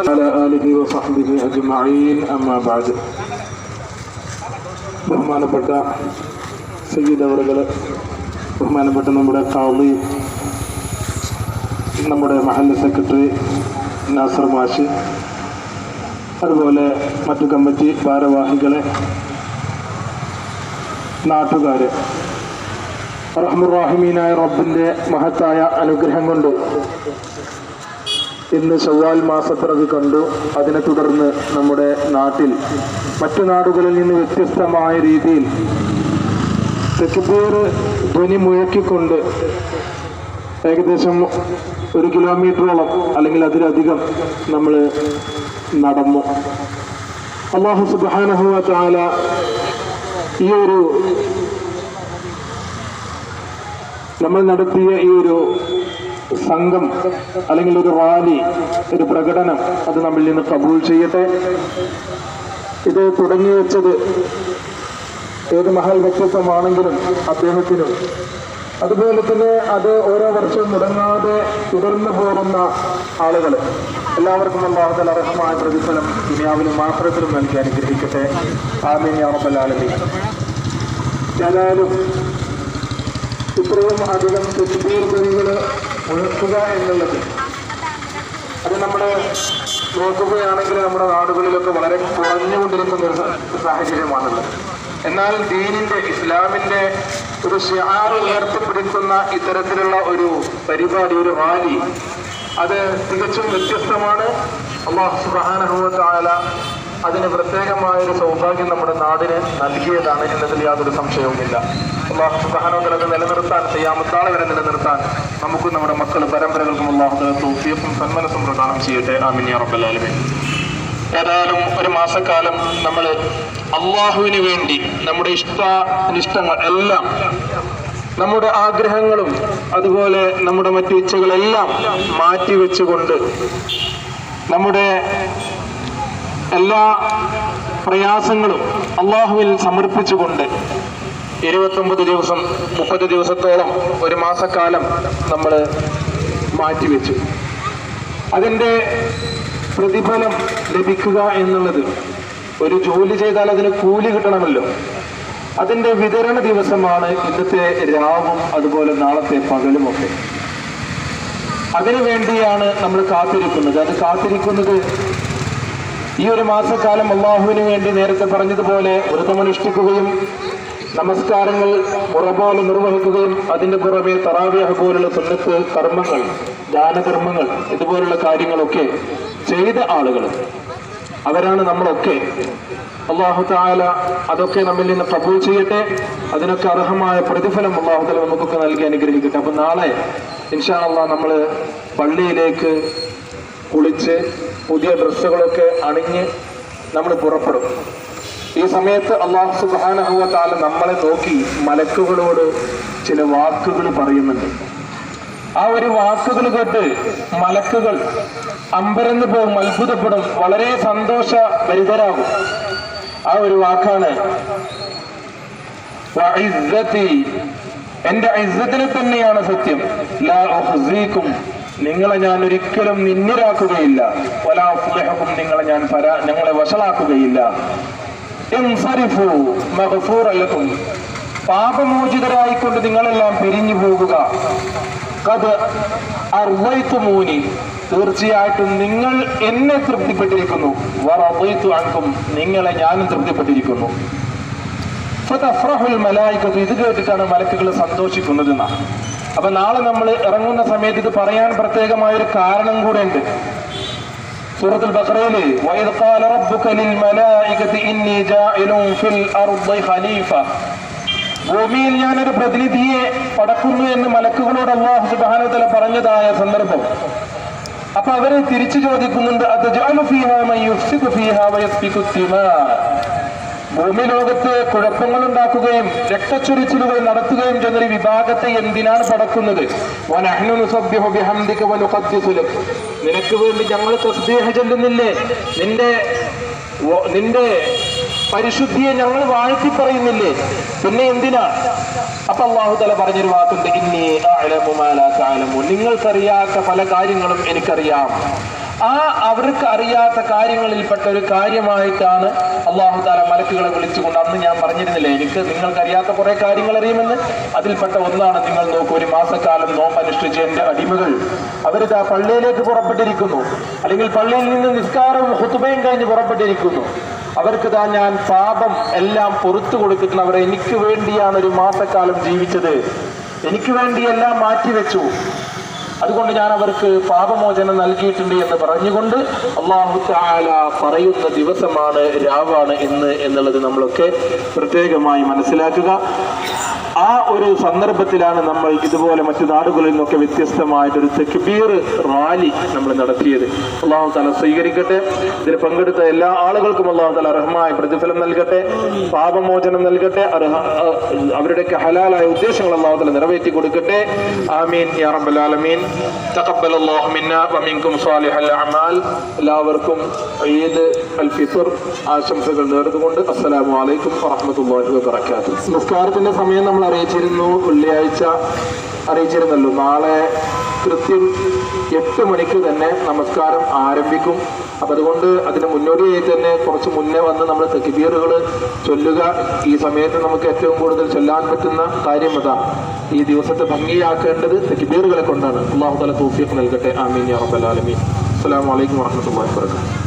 على آله وصحبه أجمعين أما بعد ബഹുമാനപ്പെട്ട സയ്യിദ് അവറുകൾ ബഹുമാനപ്പെട്ട നമ്മുടെ കാളി നമ്മുടെ മഹല്ല സെക്രട്ടറി നാസർ മാഷി അതുപോലെ മറ്റു കമ്മിറ്റി ഭാരവാഹികളെ നാട്ടുകാര് റഹ്മുറാഹിമീനായ റബ്ബിന്റെ മഹത്തായ അനുഗ്രഹം കൊണ്ട് ഇന്ന് ചൊവ്വാൽ മാസപ്പിറവി കണ്ടു. അതിനെ തുടർന്ന് നമ്മുടെ നാട്ടിൽ മറ്റു നാടുകളിൽ നിന്ന് വ്യത്യസ്തമായ രീതിയിൽ തെക്കുപേർ ധ്വനി മുഴക്കിക്കൊണ്ട് ഏകദേശം ഒരു കിലോമീറ്ററോളം അല്ലെങ്കിൽ അതിലധികം നമ്മൾ നടന്നു. അള്ളാഹു സുബാനഹുവ ചാല ഈ ഒരു നമ്മൾ നടത്തിയ ഈ ഒരു സംഘം അല്ലെങ്കിൽ ഒരു റാലി ഒരു പ്രകടനം അത് നമ്മിൽ നിന്ന് കബൂൾ ചെയ്യട്ടെ. ഇത് തുടങ്ങി വെച്ചത് ഏത് മഹൽ വ്യക്തിത്വമാണെങ്കിലും അദ്ദേഹത്തിനും. അതുപോലെ തന്നെ അത് ഓരോ വർഷവും മുടങ്ങാതെ തുടർന്നു പോകുന്ന ആളുകൾ. എല്ലാവർക്കും അള്ളാഹുദൽ അർഹമായ പ്രതിഫലം ദുനിയാവിലും മാത്രത്തിലും നൽകി അനുഗ്രഹിക്കട്ടെ. ആമീൻ യാ റബ്ബൽ ആലമീൻ. ഏതായാലും ഇത്രയും അധികം തെറ്റുപേർ മുഴക്കുക എന്നുള്ളത്. അത് നമ്മൾ നോക്കുകയാണെങ്കിൽ നമ്മുടെ നാടുകളിലൊക്കെ വളരെ കുറഞ്ഞുകൊണ്ടിരിക്കുന്ന ഒരു സാഹചര്യമാണുള്ളത്. എന്നാൽ ദീനിന്റെ ഇസ്ലാമിന്റെ ഒരു ഷിയാർ ഉയർത്തിപ്പിടിക്കുന്ന ഇത്തരത്തിലുള്ള ഒരു പരിപാടി ഒരു റാലി അത് തികച്ചും വ്യത്യസ്തമാണ്. അള്ളാഹു സുബാനഹുല അതിന് പ്രത്യേകമായൊരു സൗഭാഗ്യം നമ്മുടെ നാടിന് നൽകിയതാണ് എന്നതിൽ യാതൊരു സംശയവുമില്ല. അള്ളാഹു സഹനോദനത്തെ നിലനിർത്താൻ ചെയ്യാമത്താളെ വരെ നിലനിർത്താൻ നമുക്കും നമ്മുടെ മക്കൾ പരമ്പരകൾക്കും അള്ളാഹു തൗഫീഖും സന്മനസ്സും പ്രദാനം ചെയ്യട്ടെ. ആമിൻ യാ റബ്ബൽ ആലമീൻ. ഏതായാലും ഒരു മാസക്കാലം നമ്മൾ അള്ളാഹുവിന് വേണ്ടി നമ്മുടെ ഇഷ്ട അനിഷ്ടങ്ങൾ എല്ലാം നമ്മുടെ ആഗ്രഹങ്ങളും അതുപോലെ നമ്മുടെ മറ്റു ഇച്ഛകളെല്ലാം മാറ്റിവെച്ചുകൊണ്ട് നമ്മുടെ എല്ലാ പ്രയാസങ്ങളും അള്ളാഹുവിൽ സമർപ്പിച്ചുകൊണ്ട് ഇരുപത്തൊമ്പത് ദിവസം മുപ്പത് ദിവസത്തോളം ഒരു മാസക്കാലം നമ്മൾ മാറ്റിവെച്ചു. അതിന്റെ പ്രതിഫലം ലഭിക്കുക എന്നുള്ളത് ഒരു ജോലി ചെയ്താൽ അതിന് കൂലി കിട്ടണമല്ലോ. അതിന്റെ വിതരണ ദിവസമാണ് ഇന്നത്തെ രാവും അതുപോലെ നാളത്തെ പകലുമൊക്കെ. അതിനു വേണ്ടിയാണ് നമ്മൾ കാത്തിരിക്കുന്നത്. അത് കാത്തിരിക്കുന്നത് ഈ ഒരു മാസക്കാലം അള്ളാഹുവിന് വേണ്ടി നേരത്തെ പറഞ്ഞതുപോലെ വ്രതമനുഷ്ഠിക്കുകയും നമസ്കാരങ്ങൾ പുറപോലെ നിർവഹിക്കുകയും അതിന്റെ പുറമെ തറാവിയഹ് പോലുള്ള സുന്നത്ത് കർമ്മങ്ങൾ ദാനകർമ്മങ്ങൾ ഇതുപോലുള്ള കാര്യങ്ങളൊക്കെ ചെയ്ത ആളുകൾ അവരാണ് നമ്മളൊക്കെ. അള്ളാഹു താല അതൊക്കെ നമ്മിൽ നിന്ന് കബൂൾ ചെയ്യട്ടെ. അതിനൊക്കെ അർഹമായ പ്രതിഫലം അള്ളാഹു നമുക്കൊക്കെ നൽകി അനുഗ്രഹിക്കട്ടെ. അപ്പം നാളെ ഇൻഷാ അള്ളാഹ് നമ്മൾ പള്ളിയിലേക്ക് കുളിച്ച് പുതിയ ഡ്രസ്സുകളൊക്കെ അണിഞ്ഞ് നമ്മൾ പുറപ്പെടും ഈ സമയത്ത് അള്ളാഹു സുബാനഹുവ താല നമ്മളെ നോക്കി മലക്കുകളോട് ചില വാക്കുകൾ പറയുന്നുണ്ട് ആ ഒരു വാക്കുകൾ കേട്ട് മലക്കുകൾ അമ്പരന്ന് പോകും അത്ഭുതപ്പെടും വളരെ സന്തോഷ ഭരിതരാകും ആ ഒരു വാക്കാണ്. എന്റെ ഐസത്തിനെ തന്നെയാണ് സത്യം ലാ. നിങ്ങളെ ഞാൻ ഒരിക്കലും നിന്നിരാക്കുകയില്ല വലാ ഉഫ്ലിഹുക്കും. നിങ്ങളെ ഞാൻ പരാ ഞങ്ങളെ വഷളാക്കുകയില്ല. ഇൻസരിഫു മഗ്ഫൂറൻ ലക്കും. പാപമോചിതരായിക്കൊണ്ട് നിങ്ങളെല്ലാം പിരിഞ്ഞു പോകുക. കത് അർവൈത്തുമൂനി. തീർച്ചയായിട്ടും നിങ്ങൾ എന്നെ തൃപ്തിപ്പെട്ടിരിക്കുന്നു. വറവൈത്തു അൻകും. നിങ്ങളെ ഞാനും തൃപ്തിപ്പെട്ടിരിക്കുന്നു. ഇത് കേട്ടിട്ടാണ് മലക്കുകൾ സന്തോഷിക്കുന്നത് അപ്പൊ നാളെ നമ്മൾ ഇറങ്ങുന്ന സമയത്ത് ഇത് പറയാൻ പ്രത്യേകമായ ഒരു കാരണം കൂടെ ഉണ്ട് സൂറത്തുൽ ബഖറയിൽ വഇദ് ഖാല റബ്ബുക ലിൽ മലായികതി ഇന്നി ജാഇലുൻ ഫിൽ അർദി ഖലീഫ. ഭൂമിയിൽ ഞാനൊരു പ്രതിനിധിയെ പടക്കുന്നു എന്ന് മലക്കുകളോട് അള്ളാഹു വതആല പറഞ്ഞതായ സന്ദർഭം. അപ്പൊ അവരെ തിരിച്ചു ചോദിക്കുന്നുണ്ട് അത് ഭൂമി ലോകത്ത് കുഴപ്പങ്ങൾ ഉണ്ടാക്കുകയും രക്തച്ചൊരിച്ചിലുകൾ നടത്തുകയും ചെയ്യുന്നൊരു വിഭാഗത്തെ എന്തിനാണ് പടക്കുന്നത്. നിനക്ക് വേണ്ടി ഞങ്ങൾ തസ്ബീഹ് ചെല്ലുന്നില്ലേ? നിന്റെ നിന്റെ പരിശുദ്ധിയെ ഞങ്ങൾ വാഴ്ത്തി പറയുന്നില്ലേ? പിന്നെ എന്തിനാ? അപ്പൊ അള്ളാഹു തല പറഞ്ഞൊരു വാക്കുണ്ട് ഇന്നി അഅലമു മാ ലാ തഅലമൂൻ. നിങ്ങൾക്കറിയാത്ത പല കാര്യങ്ങളും എനിക്കറിയാം. ആ അവർക്ക് അറിയാത്ത കാര്യങ്ങളിൽപ്പെട്ട ഒരു കാര്യമായിട്ടാണ് അള്ളാഹു താല മലക്കുകളെ വിളിച്ചുകൊണ്ട് അന്ന് ഞാൻ പറഞ്ഞിരുന്നില്ല എനിക്ക് നിങ്ങൾക്ക് അറിയാത്ത കുറെ കാര്യങ്ങൾ അറിയുമെന്ന്? അതിൽപ്പെട്ട ഒന്നാണ് നിങ്ങൾ നോക്കൂ ഒരു മാസക്കാലം നോമ്പ് അനുഷ്ഠിച്ച എന്റെ അടിമകൾ. അവരിതാ പള്ളിയിലേക്ക് പുറപ്പെട്ടിരിക്കുന്നു. അല്ലെങ്കിൽ പള്ളിയിൽ നിന്ന് നിസ്കാരവും ഹുത്തുബയും കഴിഞ്ഞ് പുറപ്പെട്ടിരിക്കുന്നു. അവർക്ക് താ ഞാൻ പാപം എല്ലാം പുറത്തു കൊടുത്തിട്ടുള്ള അവർ എനിക്ക് വേണ്ടിയാണ് ഒരു മാസക്കാലം ജീവിച്ചത്. എനിക്ക് വേണ്ടി എല്ലാം മാറ്റിവെച്ചു. അതുകൊണ്ട് ഞാൻ അവർക്ക് പാപമോചനം നൽകിയിട്ടുണ്ട് എന്ന് പറഞ്ഞുകൊണ്ട് അള്ളാഹു താല പറയുന്ന ദിവസമാണ് രാവാണ് ഇന്ന് എന്നുള്ളത് നമ്മളൊക്കെ പ്രത്യേകമായി മനസ്സിലാക്കുക. ആ ഒരു സന്ദർഭത്തിലാണ് നമ്മൾ ഇതുപോലെ മറ്റു നാടുകളിൽ നിന്നൊക്കെ വ്യത്യസ്തമായിട്ടൊരു തെക്കുബീർ റാലി നമ്മൾ നടത്തിയത്. അള്ളാഹു താല സ്വീകരിക്കട്ടെ. ഇതിൽ പങ്കെടുത്ത എല്ലാ ആളുകൾക്കും അള്ളാഹു താല അർഹമായ പ്രതിഫലം നൽകട്ടെ. പാപമോചനം നൽകട്ടെ. അവരുടെയൊക്കെ ഹലാലായ ഉദ്ദേശങ്ങൾ അള്ളാഹു താല നിറവേറ്റി കൊടുക്കട്ടെ. ആമീൻ. യാ റബ്ബൽ ആലമീൻ. മിന്നാ മിൻകും സാലിഹൽ അമാൽ. എല്ലാവർക്കും ഈദ് അൽ ഫിത്ർ ആശംസകൾ നേർന്നുകൊണ്ട് അസ്സലാമു അലൈക്കും വറഹ്മത്തുള്ളാഹി വബറകാതുഹു. നമസ്കാരത്തിന്റെ സമയം നമ്മൾ അറിയിച്ചിരുന്നു വെള്ളിയാഴ്ച അറിയിച്ചിരുന്നല്ലോ. നാളെ കൃത്യം എട്ട് മണിക്ക് തന്നെ നമസ്കാരം ആരംഭിക്കും. അപ്പൊ അതുകൊണ്ട് അതിന് മുന്നോടിയായി തന്നെ കുറച്ച് മുന്നേ വന്ന് നമ്മൾ തെക്കിബീറുകൾ ചൊല്ലുക. ഈ സമയത്ത് നമുക്ക് ഏറ്റവും കൂടുതൽ ചൊല്ലാൻ പറ്റുന്ന കാര്യം അതാ. ഈ ദിവസത്തെ ഭംഗിയാക്കേണ്ടത് തെക്കിബീറുകളെ കൊണ്ടാണ്. അള്ളാഹു തല തൗഫീഖ് നൽകട്ടെ. ആമീൻ അസ്സലാമു അലൈക്കും വറഹ്മത്തുള്ളാഹി വബറകാതുഹു.